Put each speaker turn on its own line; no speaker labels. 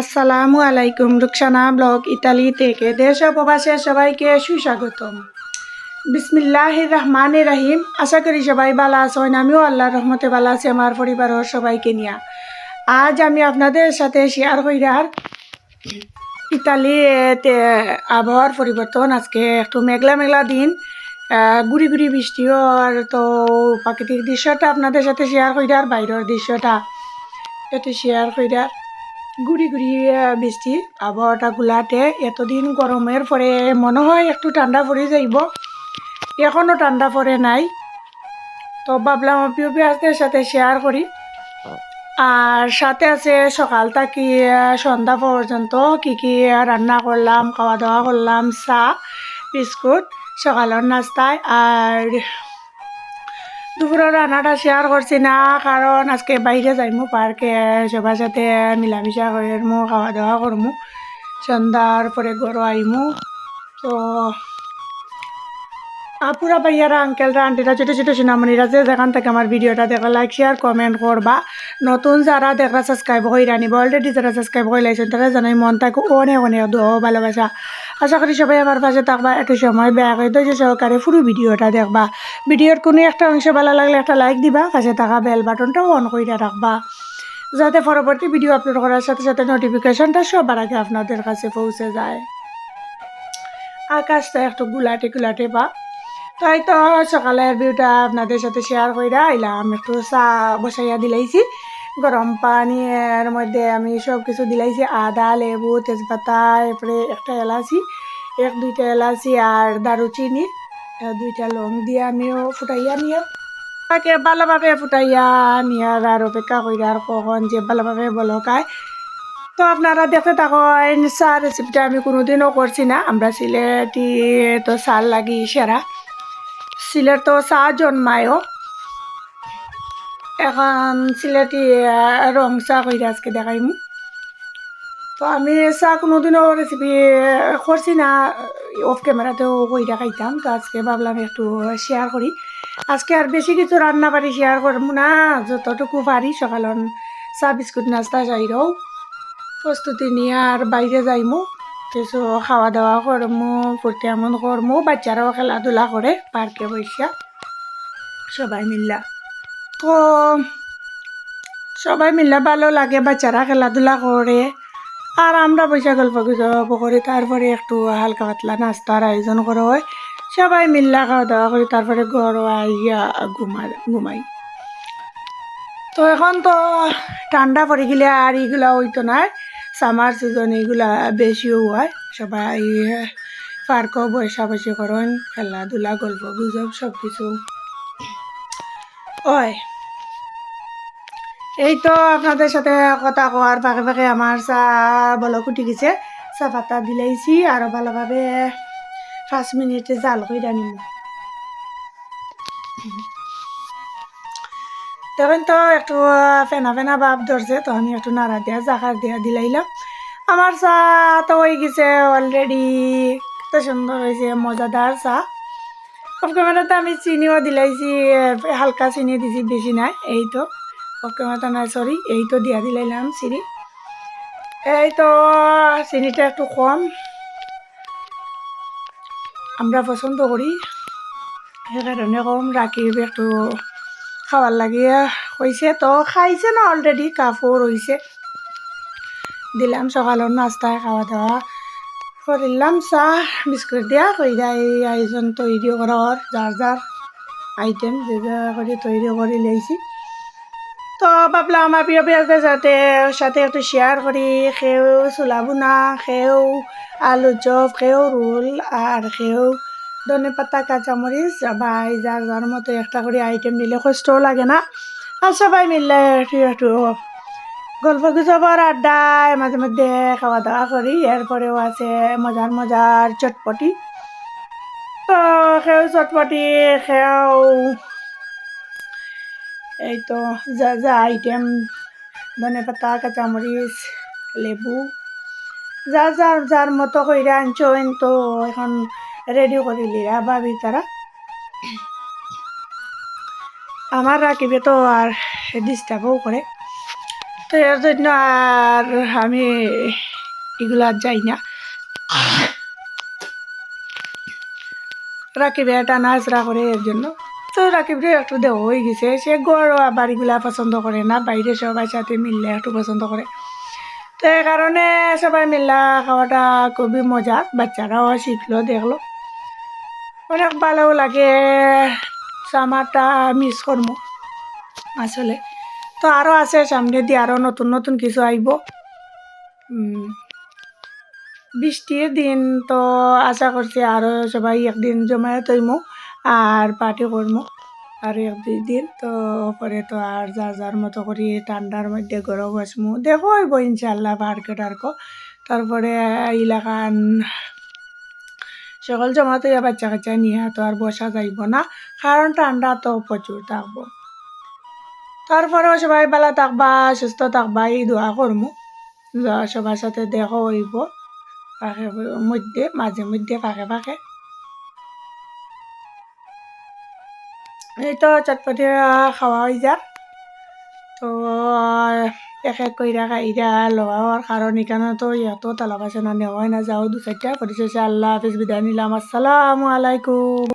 আসসালামু আলাইকুম, Rukhsana blog Italy থেকে দেশ প্রবাসে সবাইকে সুস্বাগতম। বিসমিল্লাহ রহমান রাহিম। আশা করি সবাই ভালো আছেন, আমিও আল্লাহর রহমতে ভালো আছি, আমার পরিবারের সবাইকে নিয়ে। আজ আমি আপনাদের সাথে শেয়ার কইরার ইতালিতে আবহাওয়ার পরিবর্তন। আজকে একটু মেঘলা মেঘলা দিন। গুড়ি গুড়ি বৃষ্টিও আর তো প্রাকৃতিক দৃশ্যটা আপনাদের সাথে শেয়ার কইরার বাইরের দৃশ্যটা একটু শেয়ার কইরার গুড়ি গুড়ি বৃষ্টি। আবহাওয়াটা গুলাটে। এতদিন গরমের পরে মনে হয় একটু ঠান্ডা পড়ে যাইব। এখনও ঠান্ডা পড়ে নাই। তো ভাবলাম প্রিয় পেঁয়াজদের সাথে শেয়ার করি। আর সাথে আছে সকাল থেকে সন্ধ্যা পর্যন্ত কি কি রান্না করলাম, খাওয়া দাওয়া করলাম, চা, বিস্কুট, সকালের নাস্তায় আর দুপুরের রান্নাটা শেয়ার করছি না, কারণ আজকে বাইরে যাইমু পার্কে সবার সাথে মিলামিশা করমু খাওয়া দাওয়া করমু। সন্ধ্যার পরে ঘর আইমু। তো আপুরা ভাইয়ারা আঙ্কেলরা আন্টিরা ছোটো ছোটো সোনামণিরা যে যেখান থেকে আমার ভিডিওটা দেখো লাইক শেয়ার কমেন্ট করবা। নতুন যারা দেখা সাবস্ক্রাইব হয়ে রানিব অলরেডি যারা সাবস্ক্রাইব হয়ে লাইছেন তারা জানাই মন থাকে অনেক অনেক ও ভালোবাসা। আশা করি সবাই আমার পাশে থাকবা, একটু সময় বেয়া করে ধৈর্য সহকারে পুরো ভিডিওটা দেখবা। ভিডিওর কোনো একটা অংশ ভালো লাগলে একটা লাইক দিবা, পাশে থাকা বেল বাটনটাও অন করে রাখবা। যাতে পরবর্তী ভিডিও আপলোড করার সাথে সাথে নোটিফিকেশনটা সবার আগে আপনাদের কাছে পৌঁছে যায়। আকাশটা একটু গুলাটে গুলাটে বা তাই তো সকালের ভিউটা আপনাদের সাথে শেয়ার কইরা আইলাম। একটু চা বসাইয়া দিলাইছি। গরম পানির মধ্যে আমি সব কিছু দিলাইছি। আদা, লেবু, তেজপাতা, এরপরে একটা এলাচি, এক, দুইটা এলাচি আর দারুচিনি দুইটা লং দিয়ে আমিও ফুটাইয়া নিয়ে, তাকে ভালোভাবে ফুটাইয়া নিয়ার আর অপেক্ষা কইরা আর কখন যে ভালোভাবে বলকায় তো আপনারা দেখতে থাকেন, চা রেসিপিটা আমি কোনোদিনও করছি না। আমরা সিলেটি, তো চাল লাগি সেরা। সিলেট তো চা জন্মায়ও এখন সিলেটি রং চা কইরা আজকে দেখাইমু তো আমি চা কোনোদিনও রেসিপি করছি না অফ ক্যামেরাতেও কইরা খাইতাম তো আজকে ভাবলাম একটু শেয়ার করি আজকে আর বেশি কিছু রান্না বাড়ি শেয়ার করব না যতটুকু পারি সকালন চা বিস্কুট নাস্তা চাইরাও প্রস্তুতি নিয়ে আর বাইরে যাইমু কিছু খাওয়া দাওয়া করমু ফুর্তি এমন করমু বাচ্চারাও খেলাধুলা করে পার্কে বৈশা সবাই মিল্লা তো, সবাই মিল্লা ভালো লাগে বাচ্চারা খেলাধুলা করে আর আমরা বৈশা গল্প গুজব করি, তারপরে একটু হালকা পাতলা নাস্তার আয়োজন করা হয়। সবাই মিল্লা খাওয়া দাওয়া করি, তারপরে ঘর আইয়া ঘুমাই ঘুমাই। তো এখন তো ঠান্ডা পড়ে গেলে আর এগুলা হইতো না। সামার সিজন এগুলা বেশিও হয়। সবাই পার্কও বসা বসে করেন, খেলাধুলা গল্প গুজব সব কিছু হয় এই তো আপনাদের সাথে কথা কোয়ার ফাঁকে ফাঁকে আমার চা বলো কুটি গেছে। চা পাতা দিলাইছি আরও ভালোভাবে পাঁচ মিনিটে জাল করে নিব তখন তো একটু ফেনা ফেনা ভাব ধরছে তো আমি একটু নাড়া দিয়া জাকার দিয়া দিলাইলাম আমার চা তো হয়ে গেছে অলরেডি কত সুন্দর হয়েছে, মজাদার চা। ক্যামেরাতে আমি চিনিও দিলাইছি হালকা চিনি দিছি, বেশি নাই, এই তো। ক্যামেরাতে নাই সরি এই তো দিয়া দিলাইলাম চিনি। এই তো, চিনিটা একটু কম। আমরা পছন্দ করি সেকাৰণে কম রাখি একটু। খাবার লাগিয়ে হয়েছে তো খাইছে না অলরেডি কাপড় হয়েছে দিলাম সকালের নাস্তায় খাওয়া দাওয়া করিলাম চাহ, বিস্কুট দিয়া কইরা এই আয়োজন তৈরি করার, যার যার আইটেম যে যা করে তৈরি করে লইছি তো ভাবলাম আমার প্রিয় পেঁয়াজদের সাথে সাথে একটু শেয়ার করি। খেয়েও চুলা বোনা খেয়েও আলু চপ খেয়েও রোল আর খেয়েও ধনে পাতা, কাঁচামরিচ সবাই যার যার মতো একটা করে আইটেম নিলে কষ্টও লাগে না। আর সবাই মিললে একটু একটু গল্প গুজবর আড্ডায় মাঝে মধ্যে খাওয়া দাওয়া করি এরপরেও আছে মজার মজার চটপটি। তো খেও চটপটি খেও এই তো যা যা আইটেম ধনে পাতা কাঁচামরিচ লেবু যা যার যার মতো করে আনছেন তো এখন রেডি করে লিরা ভাবি তারা। আমার রাখিবে তো আর ডিস্টার্বও করে। তো এর জন্য আর আমি এগুলা আর যাই না। রাকিবে এটা নাচড়া করে এর জন্য। তো রাকিবরে একটু দেহ হয়ে গেছে। সে গড় বাড়িগুলা পছন্দ করে না, বাইরে সবাই সাথে মিললে একটু পছন্দ করে। তো এই কারণে সবাই মিল্লা খাওয়াটা খুবই মজা, বাচ্চারাও শিখলো, দেখল। অনেক ভালো লাগে। সামারটা মিস করব। আসলে। তো আরও আছে সামনে দিয়ে আরও নতুন নতুন কিছু আইব। বৃষ্টির দিন তো আশা করছি আরও সবাই একদিন জমায়ে তৈমু আর পার্টি করব আর এক দুই দিন তো পরে তো আর যা, যার মতো করি ঠান্ডার মধ্যে গরম বসমু। দেখো ইনশাল্লাহ পার্কে টার্কো তারপরে এলাকান সকল জমাতে বাচ্চা কাচ্চা নিয়ে তো আর বসা যাইব না কারণ ঠান্ডা তো প্রচুর থাকব। তারপরেও সবাই ভালো থাকবা, সুস্থ থাকবা, এই দোয়া করমু। সবার সাথে দেখা হইব ফাঁকে মধ্যে, মাঝে মধ্যে ফাঁকে ফাঁকে এই তো চটপটি খাওয়া হয়ে যাক। তো এক এক কইরা খাইরা লওয়ার কারণ এখানে তো এত তালা বাসনা নেওয়াই না যাও দু চারটা পরিশেষে আল্লাহ হাফিজ বিদায় নিলাম আসসালামু আলাইকুম